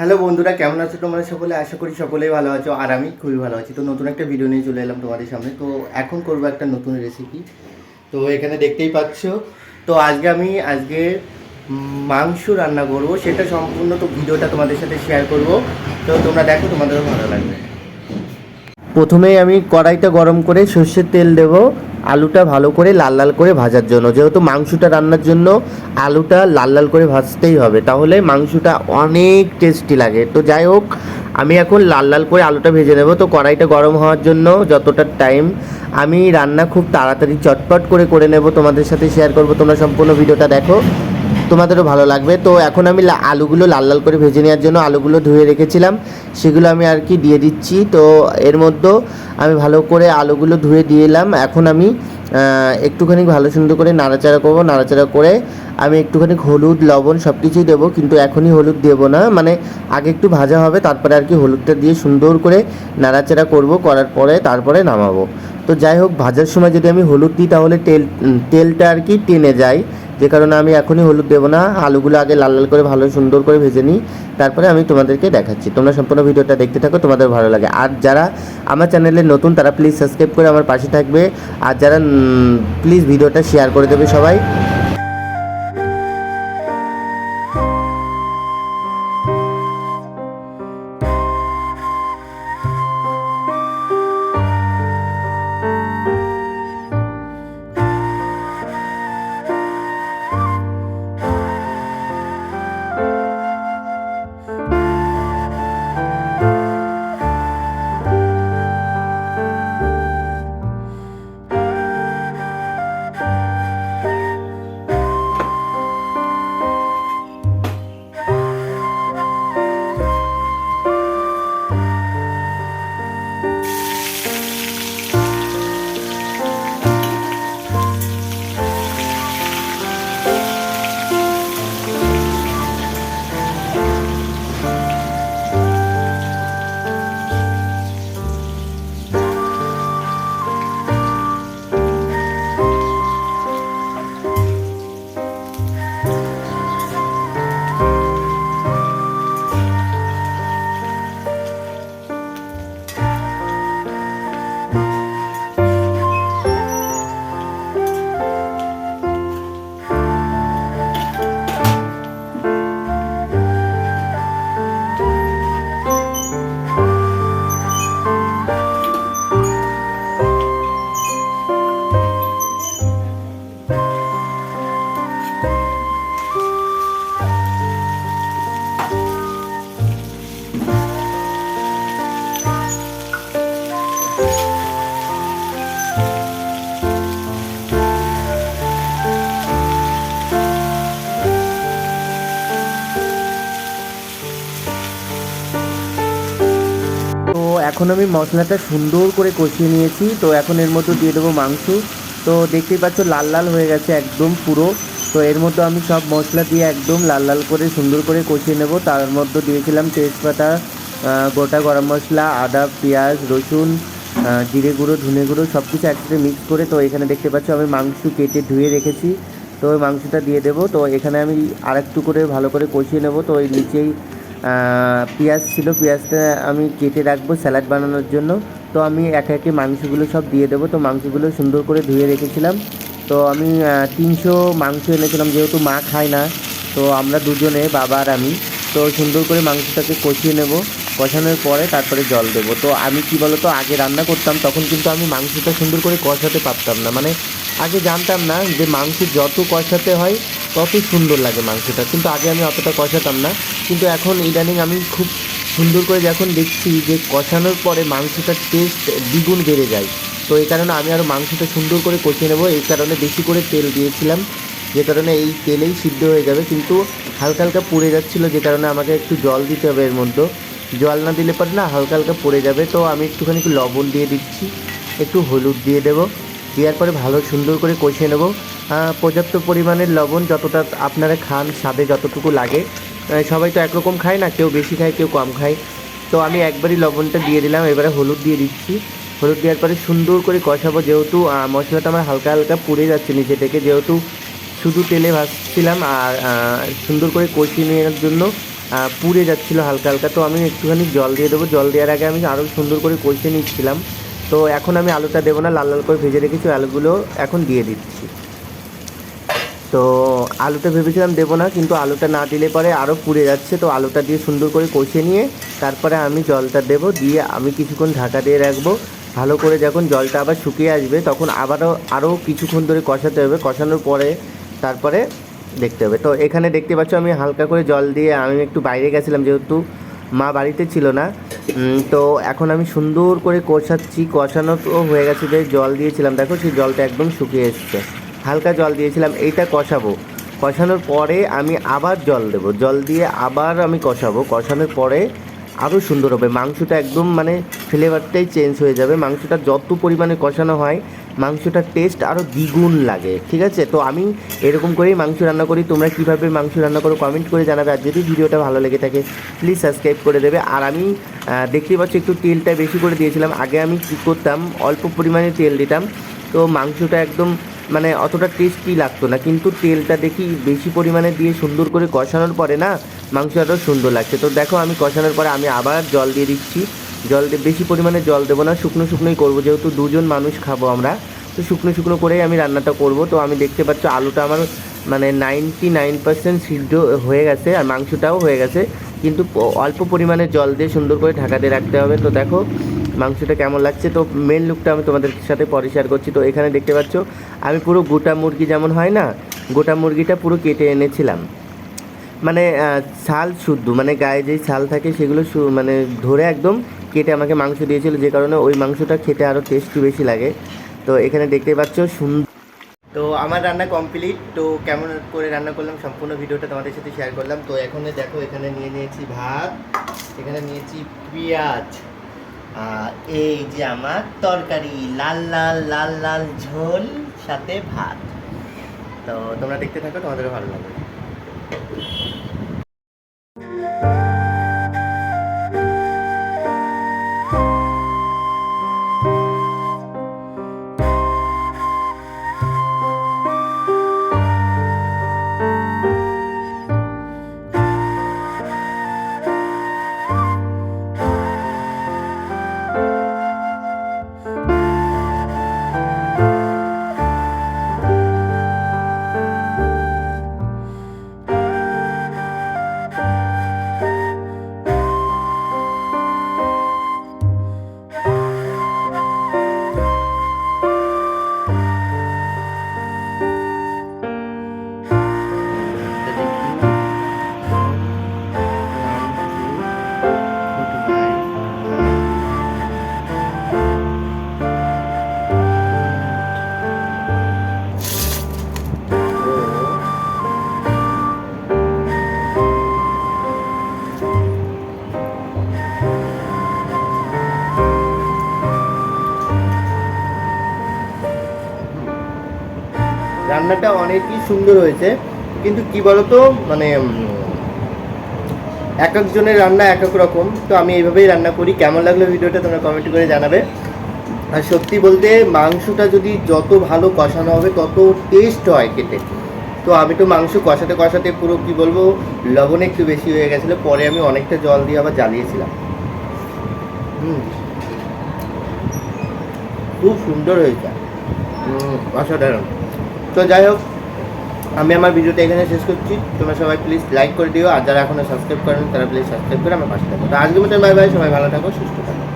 Hello বন্ধুরা, কেমন আছো তোমরা সকলে? আশা করি সকলেই ভালো আছো, আর আমি খুবই ভালো আছি। তো নতুন একটা ভিডিও নিয়ে চলে এলাম তোমাদের সামনে। তো এখন করব একটা নতুন রেসিপি তো এখানে দেখতেই পাচ্ছ, তো আজকে আমি আজকে মাংস রান্না করব। সেটা সম্পূর্ণ তো ভিডিওটা তোমাদের সাথে শেয়ার করব। তো তোমরা দেখো, তোমাদেরও ভালো লাগবে। প্রথমেই আমি কড়াইটা গরম করে সর্ষের তেল দেব। আলুটা ভালো করে লাল লাল করে ভাজার জন্য। যেহেতু মাংসটা রান্নার জন্য আলুটা লাল লাল করে ভাজতেই হবে, তাহলে মাংসটা অনেক টেস্টি লাগে। তো যাই হোক, আমি এখন লাল লাল করে আলুটা ভেজে নেব। তো কড়াইটা গরম হওয়ার জন্য যতটা টাইম আমি রান্না খুব তাড়াতাড়ি চটপট করে করে নেব। তোমাদের সাথে শেয়ার করব, তোমরা সম্পূর্ণ ভিডিওটা দেখো। তোমাদেরও ভালো লাগবে। তো এখন আমি আলুগুলো লাল লাল করে ভেজে নেওয়ার জন্য আলুগুলো ধুয়ে রেখেছিলাম। সেগুলো আমি আর কি দিয়ে দিচ্ছি। তো এর মধ্যে আমি ভালো করে আলুগুলো ধুয়ে দিয়ে এলাম। এখন আমি একটুখানি ভালো সুন্দর করে নাড়াচাড়া করব, নাড়াচাড়া করে আমি একটুখানি হলুদ, লবণ সব কিছুই দেবো। কিন্তু এখনই হলুদ দেবো না। মানে আগে একটু ভাজা হবে, তারপরে আর কি হলুদটা দিয়ে সুন্দর করে নাড়াচাড়া করব। করার পরে তারপরে নামাবো। তো যাই হোক, ভাজার সময় যদি আমি হলুদ দিই, তাহলে তেল তেলটা আর কি টেনে যায়। যে কারণে আমি এখনই হলুদ দেবো না, আলুগুলো আগে লাল লাল করে ভালো সুন্দর করে ভেজে নিই, তারপরে আমি তোমাদেরকে দেখাচ্ছি। তোমরা সম্পূর্ণ ভিডিওটা দেখতে থাকো, তোমাদের ভালো লাগে। আর যারা আমার চ্যানেলে নতুন, তারা প্লিজ সাবস্ক্রাইব করে আমার পাশে থাকবে। আর যারা প্লিজ ভিডিওটা শেয়ার করে দেবে সবাই। এখন আমি মশলাটা সুন্দর করে কষিয়ে নিয়েছি। তো এখন এর মধ্যে দিয়ে দেবো মাংস। তো দেখতেই পাচ্ছ, লাল লাল হয়ে গেছে একদম পুরো। তো এর মধ্যে আমি সব মশলা দিয়ে একদম লাল লাল করে সুন্দর করে কষিয়ে নেব। তার মধ্যে দিয়েছিলাম তেজপাতা গোটা গরম মশলা, আদা, পেঁয়াজ, রসুন জিরে গুঁড়ো, ধনে গুঁড়ো সব কিছু একসাথে মিক্স করে তো এখানে দেখতে পাচ্ছ আমি মাংস কেটে ধুয়ে রেখেছি। তো ওই মাংসটা দিয়ে দেবো। তো এখানে আমি আরেকটু করে ভালো করে কষিয়ে নেব। তো ওই নিচেই পেঁয়াজ ছিল, পেঁয়াজটা আমি কেটে রাখব স্যালাড বানানোর জন্য। তো আমি একে একে মাংসগুলো সব দিয়ে দেবো। তো মাংসগুলো সুন্দর করে ধুয়ে রেখেছিলাম। তো আমি তিনশো মাংস এনেছিলাম, যেহেতু মা খায় না, তো আমরা দুজনে, বাবা আর আমি, তো সুন্দর করে মাংসটাকে কষিয়ে নেব। কষানোর পরে তারপরে জল দেবো। তো আমি কি বলতো, আগে রান্না করতাম, তখন কিন্তু আমি মাংসটা সুন্দর করে কষাতে পারতাম না। মানে আগে জানতাম না যে মাংস যত কষাতে হয়, তত সুন্দর লাগে মাংসটা। কিন্তু আগে আমি অতটা কষাতাম না। কিন্তু এখন ইদানিং আমি খুব সুন্দর করে যখন দেখছি যে কষানোর পরে মাংসটার টেস্ট দ্বিগুণ বেড়ে যায়। তো এই কারণে আমি আরও মাংসটা সুন্দর করে কষিয়ে নেব। এই কারণে বেশি করে তেল দিয়েছিলাম, যে কারণে এই তেলেই সিদ্ধ হয়ে যাবে। কিন্তু হালকা হালকা পুড়ে যাচ্ছিল, যে কারণে আমাকে একটু জল দিতে হবে এর মধ্যে। জল না দিলে পরে না হালকা হালকা পড়ে যাবে। তো আমি একটুখানি একটু লবণ দিয়ে দিচ্ছি, একটু হলুদ দিয়ে দেবো। দেওয়ার পরে ভালো সুন্দর করে কষিয়ে নেব। পর্যাপ্ত পরিমাণের লবণ যতটা আপনারা খান, স্বাদে যতটুকু লাগে। সবাই তো একরকম খায় না, কেউ বেশি খায়, কেউ কম খায়। তো আমি একবারই লবণটা দিয়ে দিলাম, এবারে হলুদ দিয়ে দিচ্ছি। হলুদ দেওয়ার পরে সুন্দর করে কষাবো, যেহেতু মশলাটা আমার হালকা হালকা পুড়ে যাচ্ছে নিচে থেকে, যেহেতু শুধু তেলে ভাজছিলাম আর সুন্দর করে কষিয়ে নেওয়ার জন্য পুড়ে যাচ্ছিল হালকা হালকা। তো আমি একটুখানি জল দিয়ে দেবো, জল দেওয়ার আগে আমি আরও সুন্দর করে কষে নিচ্ছিলাম। তো এখন আমি আলুটা দেবো না, লাল লাল করে ভেজে রেখেছি, আলুগুলো এখন দিয়ে দিচ্ছি। তো আলুটা ভেবেছিলাম দেবো না, কিন্তু আলুটা না দিলে পরে আরও পুড়ে যাচ্ছে, তো আলুটা দিয়ে সুন্দর করে কষে নিয়ে তারপরে আমি জলটা দেবো, দিয়ে আমি কিছুক্ষণ ঢাকা দিয়ে রাখব, ভালো করে যখন জলটা আবার শুকিয়ে আসবে তখন আবারও আরও কিছুক্ষণ ধরে কষাতে হবে, কষানোর পরে তারপরে দেখতে হবে। তো এখানে দেখতে পাচ্ছ আমি হালকা করে জল দিয়ে আমি একটু বাইরে গেছিলাম, যেহেতু মা বাড়িতে ছিল না তো এখন আমি সুন্দর করে কষাচ্ছি, কষানো তো হয়ে গেছে, যে জল দিয়েছিলাম, দেখো সেই জলটা একদম শুকিয়ে এসছে। হালকা জল দিয়েছিলাম এইটা কষাবো। কষানোর পরে আমি আবার জল দেবো। জল দিয়ে আবার আমি কষাবো। কষানোর পরে আরও সুন্দর হবে। মাংসটা একদম মানে ফ্লেভারটাই চেঞ্জ হয়ে যাবে। মাংসটা যত পরিমাণে কষানো হয় মাংসটার টেস্ট আরও দ্বিগুণ লাগে। ঠিক আছে? তো আমি এরকম করেই মাংস রান্না করি। তোমরা কীভাবে মাংস রান্না করো কমেন্ট করে জানাবে। আর যদি ভিডিওটা ভালো লেগে থাকে প্লিজ সাবস্ক্রাইব করে দেবে। আর আমি আহ, দেখতেই পাচ্ছি একটু তেলটা বেশি করে দিয়েছিলাম। আগে আমি কী করতাম অল্প পরিমাণে তেল দিতাম। তো মাংসটা একদম মানে অতটা টেস্টি লাগতো না। কিন্তু তেলটা দেখি বেশি পরিমাণে দিয়ে সুন্দর করে কষানোর পরে না মাংস আরও সুন্দর লাগছে। তো দেখো আমি কষানোর পরে আমি আবার জল দিয়ে দিচ্ছি। জল দিয়ে বেশি পরিমাণে জল দেবো না, শুকনো শুকনোই করব। যেহেতু দুজন মানুষ খাব আমরা, তো শুকনো শুকনো করেই আমি রান্নাটা করব। তো আমি দেখতে পাচ্ছ আলুটা আমার মানে নাইনটি নাইন পার্সেন্ট সিদ্ধ হয়ে গেছে আর মাংসটাও হয়ে গেছে। কিন্তু অল্প পরিমাণে জল দিয়ে সুন্দর করে ঢাকা দিয়ে রাখতে হবে। তো দেখো মাংসটা কেমন লাগছে? তো মেন লুকটা আমি তোমাদের সাথে পরে শেয়ার করছি। তো এখানে দেখতে পাচ্ছ, আমি পুরো গোটা মুরগি যেমন হয় না, গোটা মুরগিটা পুরো কেটে এনেছিলাম। মানে ছাল শুদ্ধ মানে গায়ে যেই ছাল থাকে সেগুলো মানে ধরে একদম কেটে আমাকে মাংস দিয়েছিল, যে কারণে ওই মাংসটা খেতে আরও টেস্টি বেশি লাগে। তো এখানে দেখতে পাচ্ছ সুন্দর তো আমার রান্না কমপ্লিট তো কেমন করে রান্না করলাম সম্পূর্ণ ভিডিওটা তোমাদের সাথে শেয়ার করলাম। তো এখন দেখো, এখানে নিয়ে নিয়েছি ভাত, এখানে নিয়েছি পেঁয়াজ। আর এই যে আমার তরকারি, লাল লাল লাল লাল ঝোল, সাথে ভাত। তো তোমরা দেখতে থাকো, তোমাদেরও ভালো লাগবে। রান্নাটা অনেকই সুন্দর হয়েছে। কিন্তু কি বলতো মানে এক একজনের রান্না এক এক রকম। তো আমি এইভাবেই রান্না করি। কেমন লাগল ভিডিওটা তোমরা কমেন্ট করে জানাবে। আর সত্যি বলতে, মাংসটা যদি যত ভালো কষানো হবে, তত টেস্ট হয় খেতে। তো আমি তো মাংস কষাতে কষাতে পুরো, কি বলব, লবণ একটু বেশি হয়ে গেছিল। পরে আমি অনেকটা জল দিয়ে আবার জ্বালিয়েছিলাম। হুম। খুব সুন্দর হয়েছে। অসাধারণ। তো যাই হোক, আমি আমার ভিডিওটা এখানে শেষ করছি। তোমরা সবাই প্লিজ লাইক করে দিও, আর যারা এখনও সাবস্ক্রাইব করেন, তারা প্লিজ সাবস্ক্রাইব করে আমার পাশে থাকো। তো আজকের মতো বাই বাই সবাই ভালো থাকো, সুস্থ থাকো।